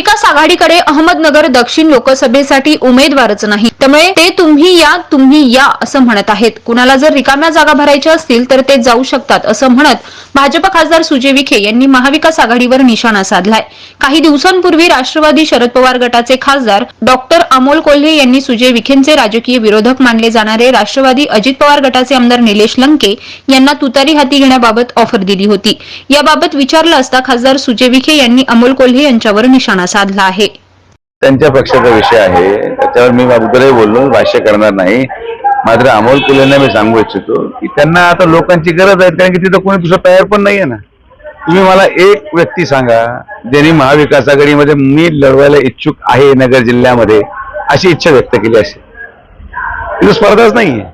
महाविकास आघाडीकडे अहमदनगर दक्षिण लोकसभेसाठी उमेदवारच नाही. त्यामुळे ते तुम्ही या तुम्ही या असं म्हणत आहेत. कुणाला जर रिकाम्या जागा भरायच्या असतील तर ते जाऊ शकतात असं म्हणत भाजप खासदार सुजय विखे यांनी महाविकास आघाडीवर निशाणा साधलाय. काही दिवसांपूर्वी राष्ट्रवादी शरद पवार गटाचे खासदार डॉक्टर अमोल कोल्हे यांनी सुजय विखेंचे राजकीय विरोधक मानले जाणारे राष्ट्रवादी अजित पवार गटाचे आमदार निलेश लंके यांना तुतारी हाती घेण्याबाबत ऑफर दिली होती. याबाबत विचारलं असता खासदार सुजय विखे यांनी अमोल कोल्हे यांच्यावर निशाणा साधला आहे. त्यांच्या पक्षाचा विषय आहे. त्याच्यावर मी अगोदरही बोललो भाष्य करणार नाही. मात्र अमोल कुलेंना मी सांगू इच्छितो की त्यांना आता लोकांची गरज आहे कारण की तिथं कोणी दुसरं तयार पण नाहीये ना. तुम्ही मला एक व्यक्ती सांगा ज्यांनी महाविकास आघाडीमध्ये मी लढवायला इच्छुक आहे नगर जिल्ह्यामध्ये अशी इच्छा व्यक्त केली असेल. तिथं स्पर्धाच नाहीये.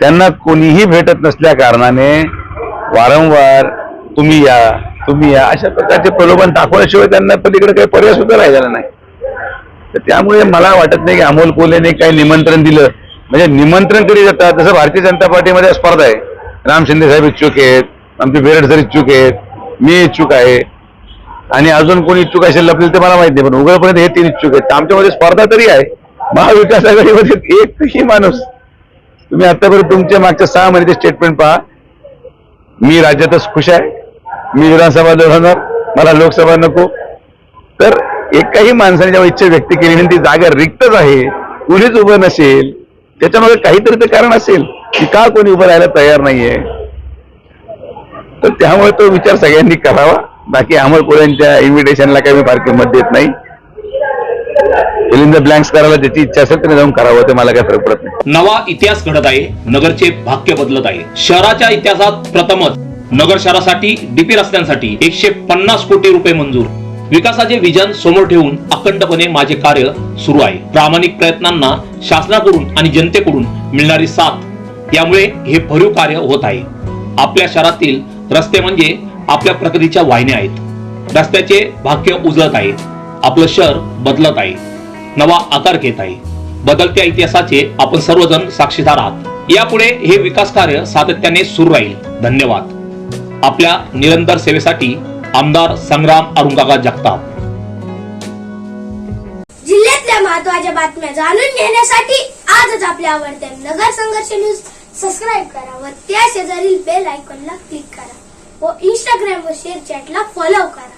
त्यांना कोणीही भेटत नसल्या कारणाने वारंवार तुम्ही या तुम्ही या. अशा प्रकारचे प्रलोभन दाखवल्याशिवाय त्यांना पलीकडे काही पर्याय सुद्धा राहिलेला नाही. तर त्यामुळे मला वाटत नाही की अमोल कोल्हेने काही निमंत्रण दिलं. म्हणजे निमंत्रण कधी जातात जसं भारतीय जनता पार्टीमध्ये स्पर्धा आहे. राम शिंदे साहेब इच्छुक आहेत. आमचे बेरड सर इच्छुक आहेत. मी इच्छुक आहे. आणि अजून कोणी इच्छुक असेल लपलेलं ते मला माहीत नाही पण उघडपर्यंत हे तीन इच्छुक आहेत. आमच्यामध्ये स्पर्धा तरी आहे. महाविकास आघाडीमध्ये एकही माणूस. तुम्ही आतापर्यंत तुमच्या मागच्या सहा महिन्याचे स्टेटमेंट पहा. मी राज्यातच खुश आहे. मी विधानसभा लढवणार मला लोकसभा नको. तर एकाही माणसाने जेव्हा इच्छा व्यक्त केली आणि ती जागा रिक्तच आहे कुणीच उभं नसेल त्याच्यामध्ये काहीतरी ते कारण असेल की का कोणी उभं राहायला तयार नाहीये. तर त्यामुळे तो विचार सगळ्यांनी करावा. बाकी अमोल कोळ्यांच्या इन्व्हिटेशनला काही मी फार किंमत देत नाही. फिलिंग ब्लँक्स करायला त्याची इच्छा असेल तर जाऊन करावं ते मला काही फरक पडत नाही. नवा इतिहास घडत आहे नगरचे भाग्य बदलत आहे. शहराच्या इतिहासात प्रथमच नगर शहरासाठी डीपी रस्त्यांसाठी एकशे पन्नास कोटी रुपये मंजूर. विकासाचे विजन समोर ठेवून अखंडपणे माझे कार्य सुरू आहे. प्रामाणिक प्रयत्नांना शासनाकडून आणि जनतेकडून मिळणारी साथ यामुळे हे भरीव कार्य होत आहे. आपल्या शहरातील रस्ते म्हणजे आपल्या प्रगतीच्या वाहिन्या आहेत. रस्त्याचे भाग्य उजळत आहे. आपलं शहर बदलत आहे. नवा आकार घेत आहे. बदलत्या इतिहासाचे आपण सर्वजण साक्षीदार आहात. यापुढे हे विकास कार्य सातत्याने सुरू राहील. धन्यवाद. आपल्या निरंतर सेवेसाठी आमदार संग्राम अरुंगागा जगताप. जिल्ह्यातल्या महत्त्वाच्या बातम्या जाणून घेण्यासाठी आजच आपल्या आवडत्या नगर संघर्ष न्यूज सबस्क्राईब करा व त्या शेजारील बेल आयकॉनला क्लिक करा व इंस्टाग्राम व शेअर चॅटला फॉलो करा.